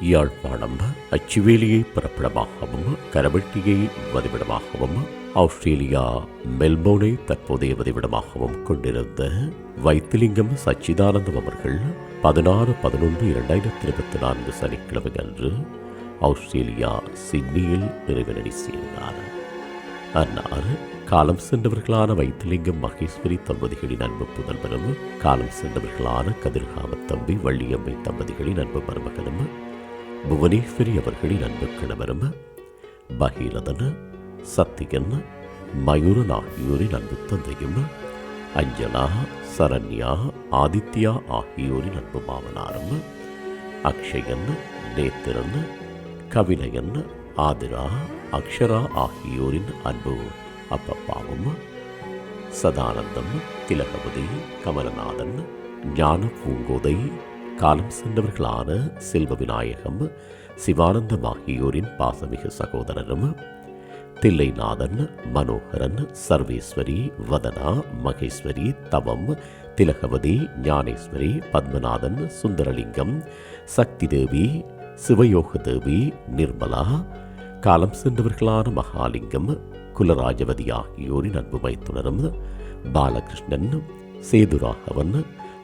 Yazhpanam அச்சுவேலியை பிறப்பிடமாகவும் கரவெட்டியை வதிவிடமாகவும் Australia மெல்போர்னை தற்போதைய வதிவிடமாகவும் கொண்டிருந்த வைத்திலிங்கம் சச்சிதானந்தம் அவர்கள் பதினாறு பதினொன்று இரண்டாயிரத்தி இருபத்தி நான்கு சனிக்கிழமை அன்று ஆஸ்திரேலியா சிட்னியில் இறைவனடி சேர்ந்தார். அன்னார் காலம் சென்றவர்களான வைத்திலிங்கம் மகேஸ்வரி தம்பதிகளின் அன்பு புதல்வனும் காலம் சென்றவர்களான கதிர்காம தம்பி வள்ளியம்மை தம்பதிகளின் அன்பு மருமகனும் புவனேஸ்வரி அவர்களின் அன்பு கணவரும் பகீரதன சத்தியன் மயூரன் ஆகியோரின் அன்பு தந்தையும் அஞ்சனா சரண்யா ஆதித்யா ஆகியோரின் அன்பு மாமனாரும் அக்ஷயன் நேத்திரன் கவினயன் ஆதிரா அக்ஷரா ஆகியோரின் அன்பு அப்பப்பாவும் சதானந்தம் திலகபதி கமலநாதன் ஞான பூங்கோதை காலம் சென்றவர்களான செல்வ விநாயகம் சிவானந்தம் ஆகியோரின் பாசமிகு சகோதரரும் தில்லைநாதன் மனோகரன் சர்வேஸ்வரி வதனா மகேஸ்வரி தவம் திலகவதி ஞானேஸ்வரி பத்மநாதன் சுந்தரலிங்கம் சக்தி தேவி சிவயோக தேவி நிர்மலா காலம் சென்றவர்களான மகாலிங்கம் குலராஜவதி ஆகியோரின் அன்பு மைத்துனரும் பாலகிருஷ்ணன் சேதுராகவன்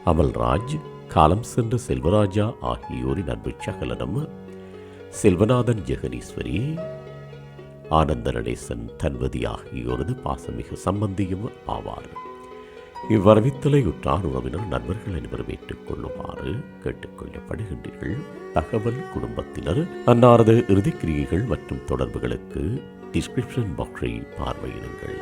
அமல்ராஜ் காலம் சென்ற செல்வராஜா ஆகியோரின் அன்பு சகலனம் செல்வநாதன் ஜெகனீஸ்வரி ஆனந்த நடேசன் தன்வதி ஆகியோரது பாசமிகு சம்பந்தியும் ஆவார். இவ்வரவித்தலை உற்றார் உறவினர் நண்பர்கள் அனைவரும் ஏற்றுக்கொள்ளுமாறு கேட்டுக்கொள்ளப்படுகின்றீர்கள் தகவல் குடும்பத்தினர் அன்னாரது இறுதிக்கிரியைகள் மற்றும் தொடர்புகளுக்கு டிஸ்கிரிப்ஷன் பாக்ஸை பார்வையிடுங்கள்.